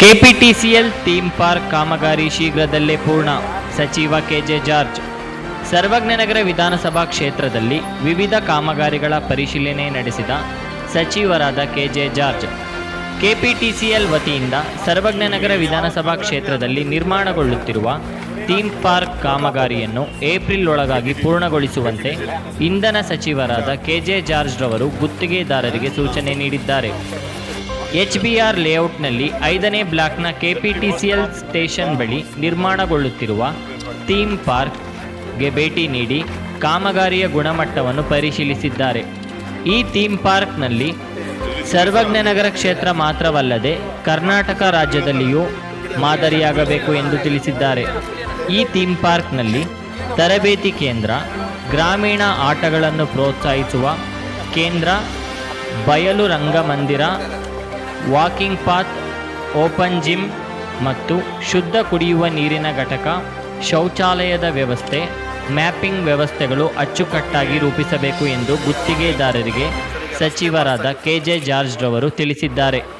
KPTCL theme park ಕಾಮಗಾರಿ ಶೀಘ್ರದಲ್ಲೇ ಪೂರ್ಣ. ಸಚಿವ ಕೆಜೆ ಜಾರ್ಜ್. ಸರ್ವಜ್ಞನಗರ ವಿಧಾನಸಭಾ ಕ್ಷೇತ್ರದಲ್ಲಿ ವಿವಿಧ ಕಾಮಗಾರಿಗಳ ಪರಿಶೀಲನೆ ನಡೆಸಿದ ಸಚಿವರಾದ ಕೆಜೆ ಜಾರ್ಜ್. ಕೆಪಿಟಿಸಿಎಲ್ ವತಿಯಿಂದ ಸರ್ವಜ್ಞನಗರ ವಿಧಾನಸಭಾ ಕ್ಷೇತ್ರದಲ್ಲಿ ನಿರ್ಮಾಣಗೊಳ್ಳುತ್ತಿರುವ ಥೀಮ್ ಪಾರ್ಕ್ ಕಾಮಗಾರಿಯನ್ನು ಏಪ್ರಿಲ್ ಒಳಗಾಗಿ ಪೂರ್ಣಗೊಳಿಸುವಂತೆ ಇಂಧನ ಸಚಿವರಾದ ಕೆಜೆ ಜಾರ್ಜ್ ರವರು ಗುತ್ತಿಗೆದಾರರಿಗೆ ಸೂಚನೆ ನೀಡಿದ್ದಾರೆ. ಎಚ್ಬಿಆರ್ ಲೇಔಟ್ನಲ್ಲಿ ಐದನೇ ಬ್ಲಾಕ್ನ ಕೆಪಿಟಿಸಿಎಲ್ ಸ್ಟೇಷನ್ ಬಳಿ ನಿರ್ಮಾಣಗೊಳ್ಳುತ್ತಿರುವ ಥೀಮ್ ಪಾರ್ಕ್ಗೆ ಭೇಟಿ ನೀಡಿ ಕಾಮಗಾರಿಯ ಗುಣಮಟ್ಟವನ್ನು ಪರಿಶೀಲಿಸಿದ್ದಾರೆ. ಈ ಥೀಮ್ ಪಾರ್ಕ್ನಲ್ಲಿ ಸರ್ವಜ್ಞನಗರ ಕ್ಷೇತ್ರ ಮಾತ್ರವಲ್ಲದೆ ಕರ್ನಾಟಕ ರಾಜ್ಯದಲ್ಲಿಯೂ ಮಾದರಿಯಾಗಬೇಕು ಎಂದು ತಿಳಿಸಿದ್ದಾರೆ. ಈ ಥೀಮ್ ಪಾರ್ಕ್ನಲ್ಲಿ ತರಬೇತಿ ಕೇಂದ್ರ, ಗ್ರಾಮೀಣ ಆಟಗಳನ್ನು ಪ್ರೋತ್ಸಾಹಿಸುವ ಕೇಂದ್ರ, ಬಯಲು ರಂಗಮಂದಿರ ವಾಕಿಂಗ್ ಪಾತ್, ಓಪನ್ ಜಿಮ್ ಮತ್ತು ಶುದ್ಧ ಕುಡಿಯುವ ನೀರಿನ ಘಟಕ, ಶೌಚಾಲಯದ ವ್ಯವಸ್ಥೆ, ಮ್ಯಾಪಿಂಗ್ ವ್ಯವಸ್ಥೆಗಳು ಅಚ್ಚುಕಟ್ಟಾಗಿ ರೂಪಿಸಬೇಕು ಎಂದು ಗುತ್ತಿಗೆದಾರರಿಗೆ ಸಚಿವರಾದ ಕೆಜೆ ಜಾರ್ಜ್ ಜಾರ್ಜ್ರವರು ತಿಳಿಸಿದ್ದಾರೆ.